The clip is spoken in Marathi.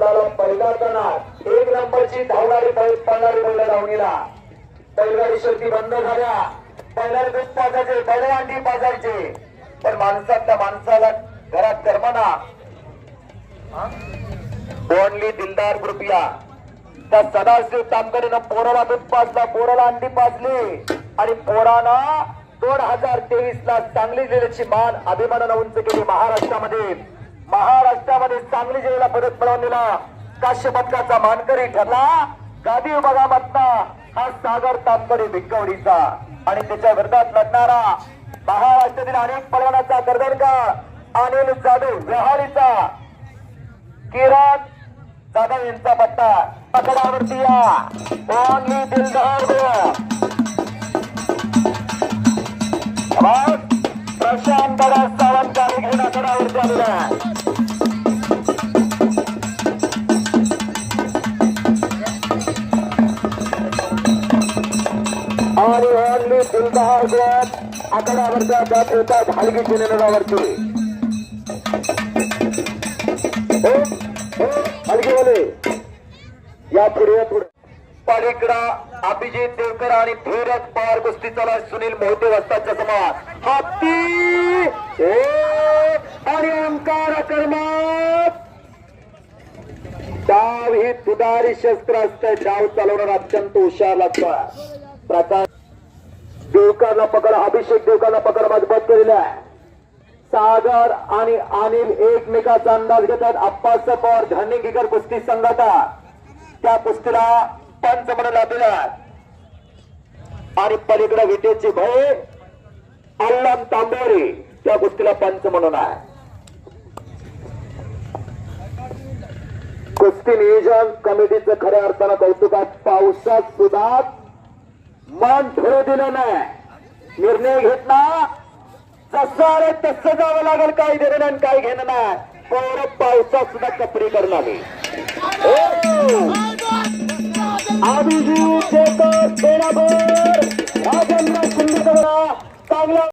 मैदानाला पहिला करणार एक नंबरची धावणारी पडणारी पळणारी धावणीला. बैलगाडी शेवटी बंद झाल्या. पहिल्या दूध पाजायचे बैल अंडी पाजायचे. पण माणसातल्या माणसाला घरात करमना. ओनली दिलदार कृपया त्या सदाशिव तामकडेनं पोराला दूध पाजला पोराला अंडी पाजली. आणि पोरानं दोन हजार तेवीस ला सांगली जिल्ह्याची मान अभिमानानं उंच केली महाराष्ट्रामध्ये. महाराष्ट्रामध्ये सांगली जिल्ह्याला पदक मिळवलेला काश्य पदकाचा मानकरी ठरला. गादी विभागामधला हा सागर तांबडे भिक्कवडीचा. आणि त्याच्या विरोधात लढणारा महाराष्ट्रातील अनेक पलवानाचा गर्दनकार अनिल जाधव व्यवहारीचा किरण जाधव यांचा पत्ता पकडावरती या. ओनली दिलदार प्रशांत सावंत आणि घेऊन आकडावरती आलेला आणि ओनली दिलदार गोत आकडावरच्या जात होतात हलगी चिन्हावरती हो हो बोले या पुढे पुढे. पलीकडा अभिजित देवकर आणि धीरज पवार कुस्ती चला सुनील मोहिते वस्ताच्या समाज. हत्ती! आणि ओंकार आक्रमक डाव ही तुदारी शस्त्र असतं डाव चालवणार अत्यंत हुशार लागतो प्रकाश देवकारला पकड अभिषेक देवकारला पकड मजबूत केलेला आहे. सागर आणि अनिल एकमेकाचा अंदाज घेतात. अप्पास पवार धरणीकर कुस्ती संघाचा त्या कुस्तीला पंच म्हणून लाभलेला आहे. आणि पलीकडे विटेची भय अल्लाम तांबोरी त्या कुस्तीला पंच म्हणून आहे. कुस्ती नियोजन कमिटीचं खऱ्या अर्थानं कौतुकात पावसात सुद्धा मन धरू दिलं नाही. निर्णय घेतला. जसं आले तसं जावं लागेल काही देणं आणि काही घेणं नाही. पोर पावसात सुद्धा कपडे करणार अभिजित शेखर बेराबर राजेंद्र शिंदे चांगला